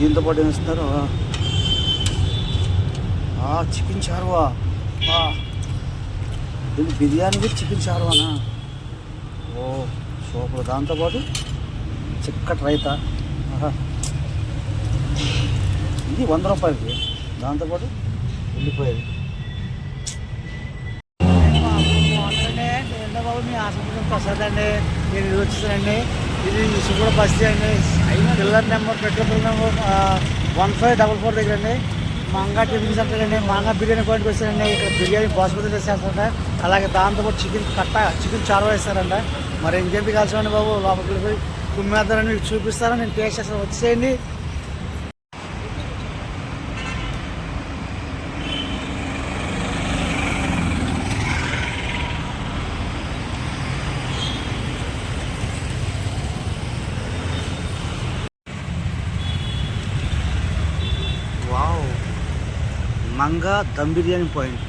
దీంతో పాటు ఏం ఇస్తున్నారు చికెన్ చారువా ఆ. ఇది బిర్యానీ కూడా చికెన్ చారువానా ఓ సూపర్. దాంతోపాటు చిక్కటి రైతా. ఆహా. ఇది వంద రూపాయలకి. దాంతోపాటు వెళ్ళిపోయేది. బాబు మీ ఆసక్తి ప్రసాద్ అండి నేను వచ్చేసానండి ఇది సుగడ బస్తీ అండి. Pillar number petrol pillar number one five double four దగ్గర అండి. మాంగా టిఫిన్ సెంటర్ అండి. మాంగా బిర్యానీ పాయింట్కి వచ్చారండి. ఇక్కడ బిర్యానీ బాస్మతి రైస్ చేస్తారంట. అలాగే దాంతోపాటు చికెన్ కట్ట చికెన్ చారు వేస్తారంట. మరి ఇంకేంటి కాల్చండి బాబు లోపలికి పోయి కుమ్మేద్దారని మీకు చూపిస్తారా నేను టేస్ట్ చేస్తాను. వచ్చేయండి. Manga dum biryani point.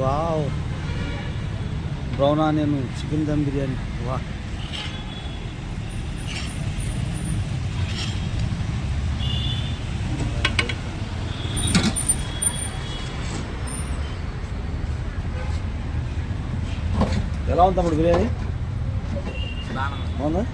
Wow brown onion chicken dum biryani వా ఎలా ఉంది తమ్ముడు బిర్యానీ బాగుందా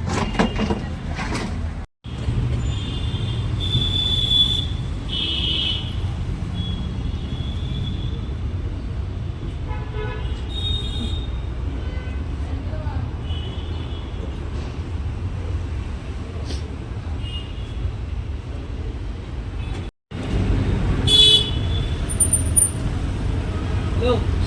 Go.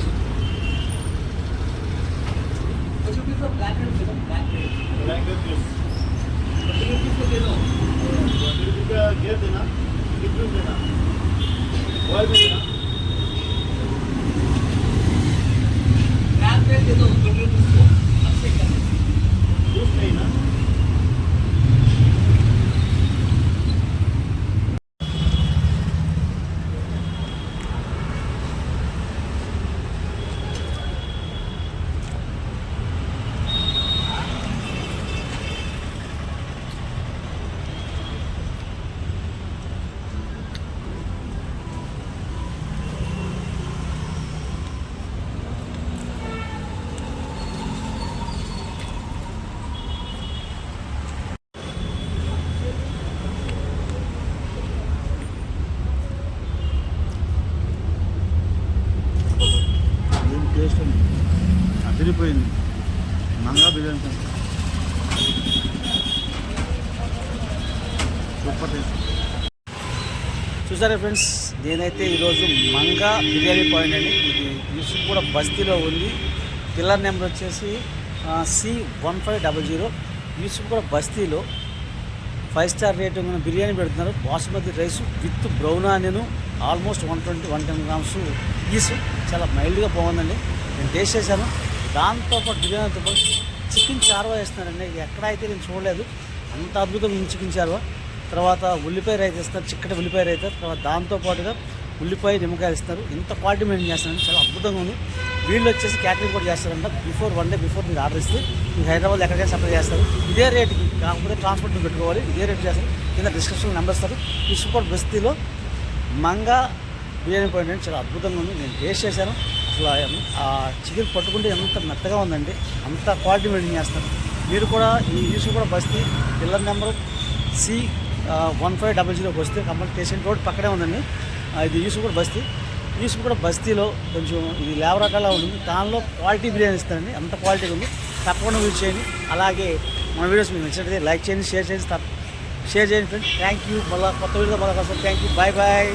అదిరిపోయింది. Manga biryani super taste. చూసారా ఫ్రెండ్స్ నేనైతే ఈరోజు మంగా బిర్యానీ పాయింట్ అండి. ఇది యూసుఫ్ కూడా బస్తీలో ఉంది. పిల్లర్ నెంబర్ వచ్చేసి C one five double zero Yousuf కూడా బస్తీలో. ఫైవ్ స్టార్ రేటింగ్ బిర్యానీ పెడుతున్నారు. Basmati rice with brown onion almost one twenty one ten grams piece చాలా మైల్డ్గా బాగుందండి. నేను టేస్ట్ చేశాను. దాంతోపాటు బిర్యానీతో పాటు చికెన్ చార్వా వేస్తున్నారండి ఎక్కడైతే నేను చూడలేదు. అంత అద్భుతంగా ఉంది చికెన్ చార్వా. తర్వాత ఉల్లిపాయ రైస్ ఇస్తారు చిక్కటి ఉల్లిపాయ రైస్ తర్వాత దాంతోపాటుగా ఉల్లిపాయ నిమ్మకాయలు ఇస్తారు ఇంత క్వాలిటీ మెయింటైన్ చేస్తానండి చాలా అద్భుతంగా ఉంది. వీళ్ళు వచ్చేసి క్యాటరింగ్ కూడా చేస్తారంట. బిఫోర్ వన్ డే బిఫోర్ మీరు ఆర్డర్ ఇస్తే మీకు హైదరాబాద్ ఎక్కడికైనా సప్లై చేస్తారు. ఇదే రేటుకి కాకపోతే ట్రాన్స్పోర్ట్ పెట్టుకోవాలి. ఇదే రేటు చేస్తారు. కింద డిస్క్రిప్షన్ నెంబర్ ఇస్తారు. ఇసుకోట్ బస్తీలో మంగా బిర్యానీ పాయింట్ అంటే చాలా అద్భుతంగా ఉంది. నేను టేస్ట్ చేశాను. అసలు ఆ చికెన్ పట్టుకుంటే ఎంత మెత్తగా ఉందండి. అంత క్వాలిటీ మెయింటైన్ చేస్తారు మీరు కూడా ఈ యూసు కూడా బస్తీ pillar number C one five double జీరోకి వస్తే కంపల్సరీ స్టేషన్ రోడ్ పక్కనే ఉందండి. ఇది యూసు కూడా బస్తీ. యూసు కూడా బస్తీలో కొంచెం ఇది లేవరకాలా ఉంటుంది. దానిలో క్వాలిటీ బిర్యానీ ఇస్తారండి అంత క్వాలిటీ ఉంది. తప్పకుండా యూజ్ చేయండి. అలాగే మన వీడియోస్ మీకు నచ్చినట్లయితే లైక్ చేయండి షేర్ చేయండి. শেয়ার জেন ফ্রেন্ড থ্যাংক ইউ मला কথা ইউ বাই বাই